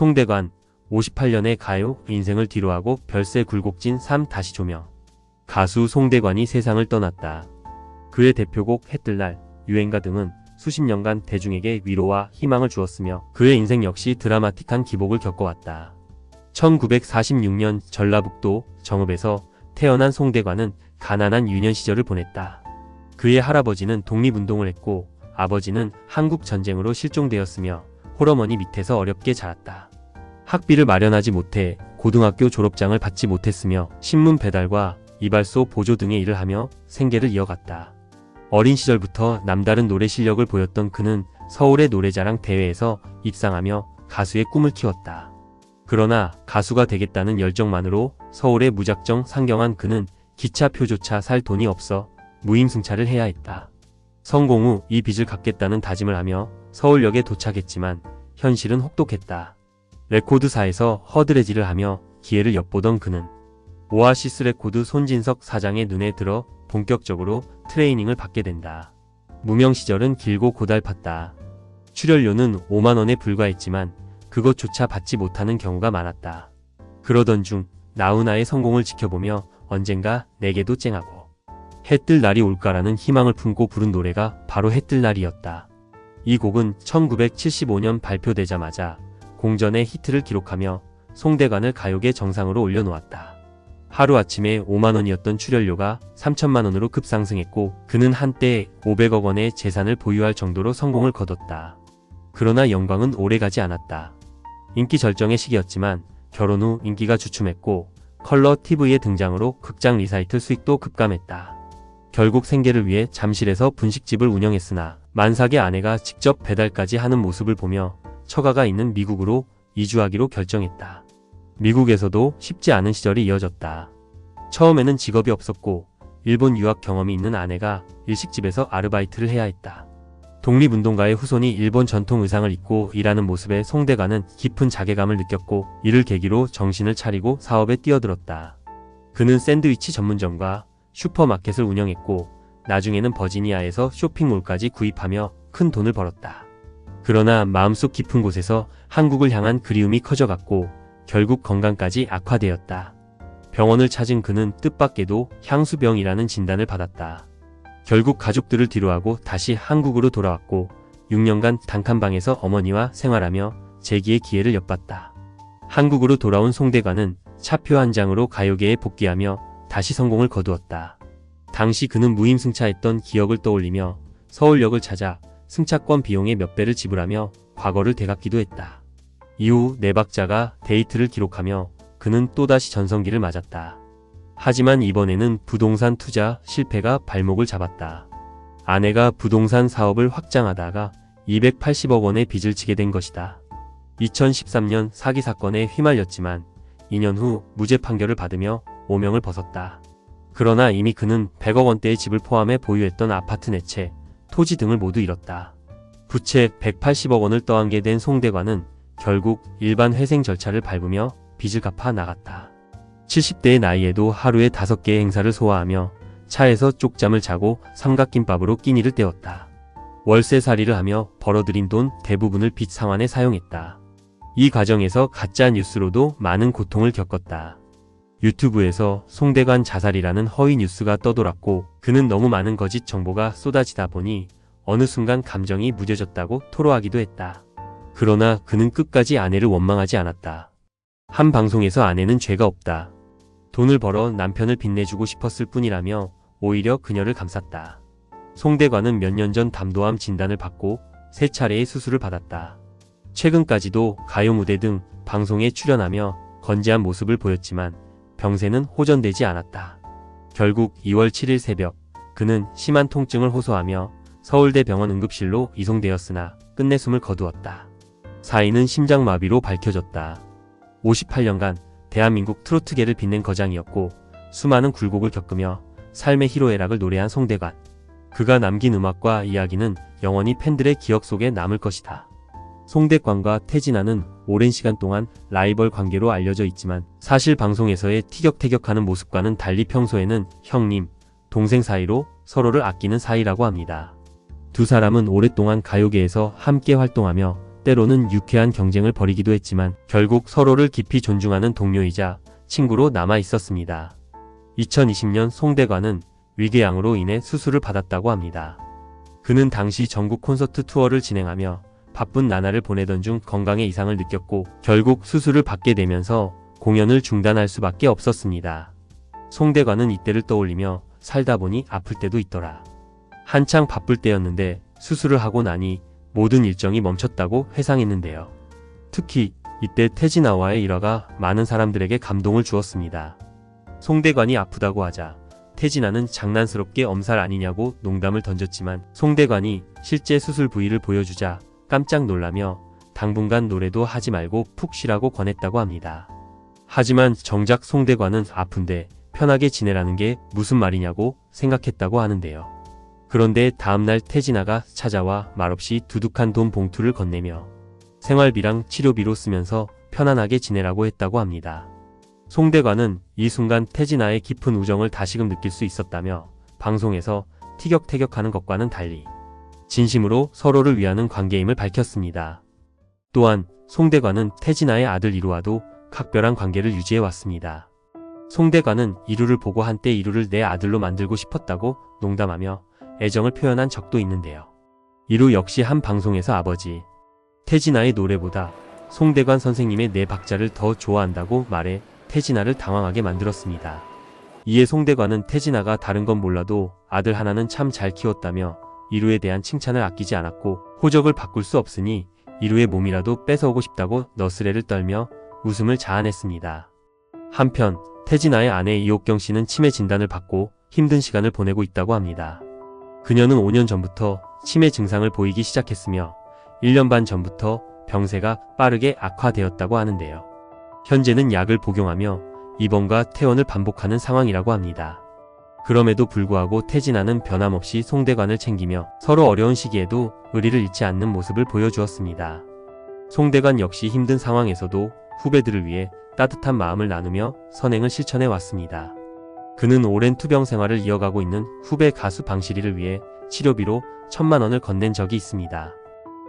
송대관 58년의 가요 인생을 뒤로하고 별세 굴곡진 삶 다시 조명 가수 송대관이 세상을 떠났다. 그의 대표곡 해뜰날 유행가 등은 수십 년간 대중에게 위로와 희망을 주었으며 그의 인생 역시 드라마틱한 기복을 겪어왔다. 1946년 전라북도 정읍에서 태어난 송대관은 가난한 유년 시절을 보냈다. 그의 할아버지는 독립운동을 했고 아버지는 한국 전쟁으로 실종되었으며 홀어머니 밑에서 어렵게 자랐다. 학비를 마련하지 못해 고등학교 졸업장을 받지 못했으며 신문 배달과 이발소 보조 등의 일을 하며 생계를 이어갔다. 어린 시절부터 남다른 노래 실력을 보였던 그는 서울의 노래자랑 대회에서 입상하며 가수의 꿈을 키웠다. 그러나 가수가 되겠다는 열정만으로 서울에 무작정 상경한 그는 기차표조차 살 돈이 없어 무임승차를 해야 했다. 성공 후 이 빚을 갚겠다는 다짐을 하며 서울역에 도착했지만 현실은 혹독했다. 레코드사에서 허드레지를 하며 기회를 엿보던 그는 오아시스 레코드 손진석 사장의 눈에 들어 본격적으로 트레이닝을 받게 된다. 무명 시절은 길고 고달팠다. 출연료는 5만원에 불과했지만 그것조차 받지 못하는 경우가 많았다. 그러던 중 나훈아의 성공을 지켜보며 언젠가 내게도 쨍하고 해뜰 날이 올까라는 희망을 품고 부른 노래가 바로 해뜰 날이었다. 이 곡은 1975년 발표되자마자 공전의 히트를 기록하며 송대관을 가요계 정상으로 올려놓았다. 하루아침에 5만원이었던 출연료가 3천만원으로 급상승했고 그는 한때 500억 원의 재산을 보유할 정도로 성공을 거뒀다. 그러나 영광은 오래가지 않았다. 인기 절정의 시기였지만 결혼 후 인기가 주춤했고 컬러 TV의 등장으로 극장 리사이틀 수익도 급감했다. 결국 생계를 위해 잠실에서 분식집을 운영했으나 만삭의 아내가 직접 배달까지 하는 모습을 보며 처가가 있는 미국으로 이주하기로 결정했다. 미국에서도 쉽지 않은 시절이 이어졌다. 처음에는 직업이 없었고 일본 유학 경험이 있는 아내가 일식집에서 아르바이트를 해야 했다. 독립운동가의 후손이 일본 전통 의상을 입고 일하는 모습에 송대관은 깊은 자괴감을 느꼈고 이를 계기로 정신을 차리고 사업에 뛰어들었다. 그는 샌드위치 전문점과 슈퍼마켓을 운영했고 나중에는 버지니아에서 쇼핑몰까지 구입하며 큰 돈을 벌었다. 그러나 마음속 깊은 곳에서 한국을 향한 그리움이 커져갔고 결국 건강까지 악화되었다. 병원을 찾은 그는 뜻밖에도 향수병이라는 진단을 받았다. 결국 가족들을 뒤로하고 다시 한국으로 돌아왔고 6년간 단칸방에서 어머니와 생활하며 재기의 기회를 엿봤다. 한국으로 돌아온 송대관은 차표 한 장으로 가요계에 복귀하며 다시 성공을 거두었다. 당시 그는 무임승차했던 기억을 떠올리며 서울역을 찾아 승차권 비용의 몇 배를 지불하며 과거를 되갚기도 했다. 이후 네 박자가 데이트를 기록하며 그는 또다시 전성기를 맞았다. 하지만 이번에는 부동산 투자 실패가 발목을 잡았다. 아내가 부동산 사업을 확장하다가 280억 원의 빚을 지게 된 것이다. 2013년 사기 사건에 휘말렸지만 2년 후 무죄 판결을 받으며 오명을 벗었다. 그러나 이미 그는 100억 원대의 집을 포함해 보유했던 아파트 내채, 토지 등을 모두 잃었다. 부채 180억 원을 떠안게 된 송대관은 결국 일반 회생 절차를 밟으며 빚을 갚아 나갔다. 70대의 나이에도 하루에 5개의 행사를 소화하며 차에서 쪽잠을 자고 삼각김밥으로 끼니를 때웠다. 월세살이를 하며 벌어들인 돈 대부분을 빚 상환에 사용했다. 이 과정에서 가짜 뉴스로도 많은 고통을 겪었다. 유튜브에서 송대관 자살이라는 허위 뉴스가 떠돌았고 그는 너무 많은 거짓 정보가 쏟아지다 보니 어느 순간 감정이 무뎌졌다고 토로하기도 했다. 그러나 그는 끝까지 아내를 원망하지 않았다. 한 방송에서 아내는 죄가 없다. 돈을 벌어 남편을 빛내주고 싶었을 뿐이라며 오히려 그녀를 감쌌다. 송대관은 몇 년 전 담도암 진단을 받고 세 차례의 수술을 받았다. 최근까지도 가요 무대 등 방송에 출연하며 건재한 모습을 보였지만 병세는 호전되지 않았다. 결국 2월 7일 새벽 그는 심한 통증을 호소하며 서울대 병원 응급실로 이송되었으나 끝내 숨을 거두었다. 사인은 심장마비로 밝혀졌다. 58년간 대한민국 트로트계를 빛낸 거장이었고 수많은 굴곡을 겪으며 삶의 희로애락을 노래한 송대관. 그가 남긴 음악과 이야기는 영원히 팬들의 기억 속에 남을 것이다. 송대관과 태진아는 오랜 시간 동안 라이벌 관계로 알려져 있지만 사실 방송에서의 티격태격하는 모습과는 달리 평소에는 형님, 동생 사이로 서로를 아끼는 사이라고 합니다. 두 사람은 오랫동안 가요계에서 함께 활동하며 때로는 유쾌한 경쟁을 벌이기도 했지만 결국 서로를 깊이 존중하는 동료이자 친구로 남아 있었습니다. 2020년 송대관은 위궤양으로 인해 수술을 받았다고 합니다. 그는 당시 전국 콘서트 투어를 진행하며 바쁜 나날을 보내던 중 건강에 이상을 느꼈고 결국 수술을 받게 되면서 공연을 중단할 수밖에 없었습니다. 송대관은 이때를 떠올리며 살다 보니 아플 때도 있더라. 한창 바쁠 때였는데 수술을 하고 나니 모든 일정이 멈췄다고 회상했는데요. 특히 이때 태진아와의 일화가 많은 사람들에게 감동을 주었습니다. 송대관이 아프다고 하자 태진아는 장난스럽게 엄살 아니냐고 농담을 던졌지만 송대관이 실제 수술 부위를 보여주자 깜짝 놀라며 당분간 노래도 하지 말고 푹 쉬라고 권했다고 합니다. 하지만 정작 송대관은 아픈데 편하게 지내라는 게 무슨 말이냐고 생각했다고 하는데요. 그런데 다음날 태진아가 찾아와 말없이 두둑한 돈 봉투를 건네며 생활비랑 치료비로 쓰면서 편안하게 지내라고 했다고 합니다. 송대관은 이 순간 태진아의 깊은 우정을 다시금 느낄 수 있었다며 방송에서 티격태격하는 것과는 달리 진심으로 서로를 위하는 관계임을 밝혔습니다. 또한 송대관은 태진아의 아들 이루와도 각별한 관계를 유지해 왔습니다. 송대관은 이루를 보고 한때 이루를 내 아들로 만들고 싶었다고 농담하며 애정을 표현한 적도 있는데요. 이루 역시 한 방송에서 아버지 태진아의 노래보다 송대관 선생님의 내 박자를 더 좋아한다고 말해 태진아를 당황하게 만들었습니다. 이에 송대관은 태진아가 다른 건 몰라도 아들 하나는 참 잘 키웠다며 이루에 대한 칭찬을 아끼지 않았고 호적을 바꿀 수 없으니 이루의 몸이라도 뺏어오고 싶다고 너스레를 떨며 웃음을 자아냈습니다. 한편 태진아의 아내 이옥경 씨는 치매 진단을 받고 힘든 시간을 보내고 있다고 합니다. 그녀는 5년 전부터 치매 증상을 보이기 시작했으며 1년 반 전부터 병세가 빠르게 악화되었다고 하는데요. 현재는 약을 복용하며 입원과 퇴원을 반복하는 상황이라고 합니다. 그럼에도 불구하고 태진아는 변함없이 송대관을 챙기며 서로 어려운 시기에도 의리를 잃지 않는 모습을 보여주었습니다. 송대관 역시 힘든 상황에서도 후배들을 위해 따뜻한 마음을 나누며 선행을 실천해 왔습니다. 그는 오랜 투병 생활을 이어가고 있는 후배 가수 방실이를 위해 치료비로 천만 원을 건넨 적이 있습니다.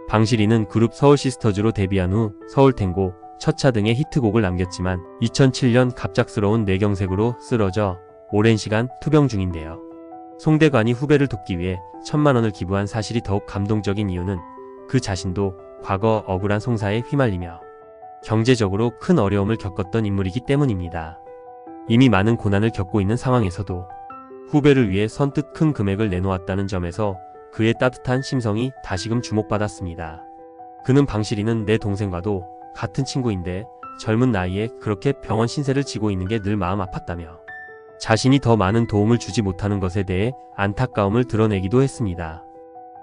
방실이는 그룹 서울시스터즈로 데뷔한 후 서울탱고, 첫차 등의 히트곡을 남겼지만 2007년 갑작스러운 뇌경색으로 쓰러져 오랜 시간 투병 중인데요. 송대관이 후배를 돕기 위해 천만 원을 기부한 사실이 더욱 감동적인 이유는 그 자신도 과거 억울한 송사에 휘말리며 경제적으로 큰 어려움을 겪었던 인물이기 때문입니다. 이미 많은 고난을 겪고 있는 상황에서도 후배를 위해 선뜻 큰 금액을 내놓았다는 점에서 그의 따뜻한 심성이 다시금 주목받았습니다. 그는 방실이는 내 동생과도 같은 친구인데 젊은 나이에 그렇게 병원 신세를 지고 있는 게 늘 마음 아팠다며 자신이 더 많은 도움을 주지 못하는 것에 대해 안타까움을 드러내기도 했습니다.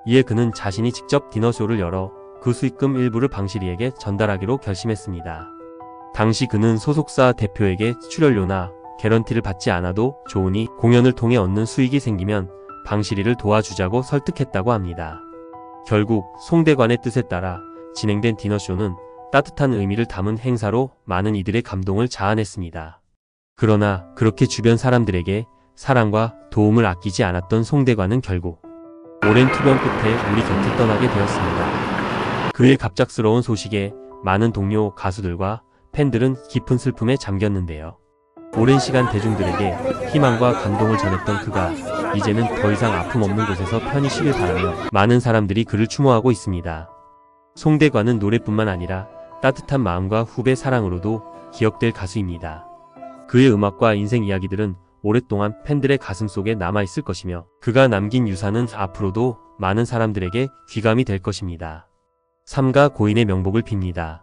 이에 그는 자신이 직접 디너쇼를 열어 그 수익금 일부를 방실이에게 전달하기로 결심했습니다. 당시 그는 소속사 대표에게 출연료나 개런티를 받지 않아도 좋으니 공연을 통해 얻는 수익이 생기면 방실이를 도와주자고 설득했다고 합니다. 결국 송대관의 뜻에 따라 진행된 디너쇼는 따뜻한 의미를 담은 행사로 많은 이들의 감동을 자아냈습니다. 그러나 그렇게 주변 사람들에게 사랑과 도움을 아끼지 않았던 송대관은 결국 오랜 투병 끝에 우리 곁을 떠나게 되었습니다. 그의 갑작스러운 소식에 많은 동료 가수들과 팬들은 깊은 슬픔에 잠겼는데요. 오랜 시간 대중들에게 희망과 감동을 전했던 그가 이제는 더 이상 아픔 없는 곳에서 편히 쉬길 바라며 많은 사람들이 그를 추모하고 있습니다. 송대관은 노래뿐만 아니라 따뜻한 마음과 후배 사랑으로도 기억될 가수입니다. 그의 음악과 인생 이야기들은 오랫동안 팬들의 가슴 속에 남아있을 것이며 그가 남긴 유산은 앞으로도 많은 사람들에게 귀감이 될 것입니다. 삼가 고인의 명복을 빕니다.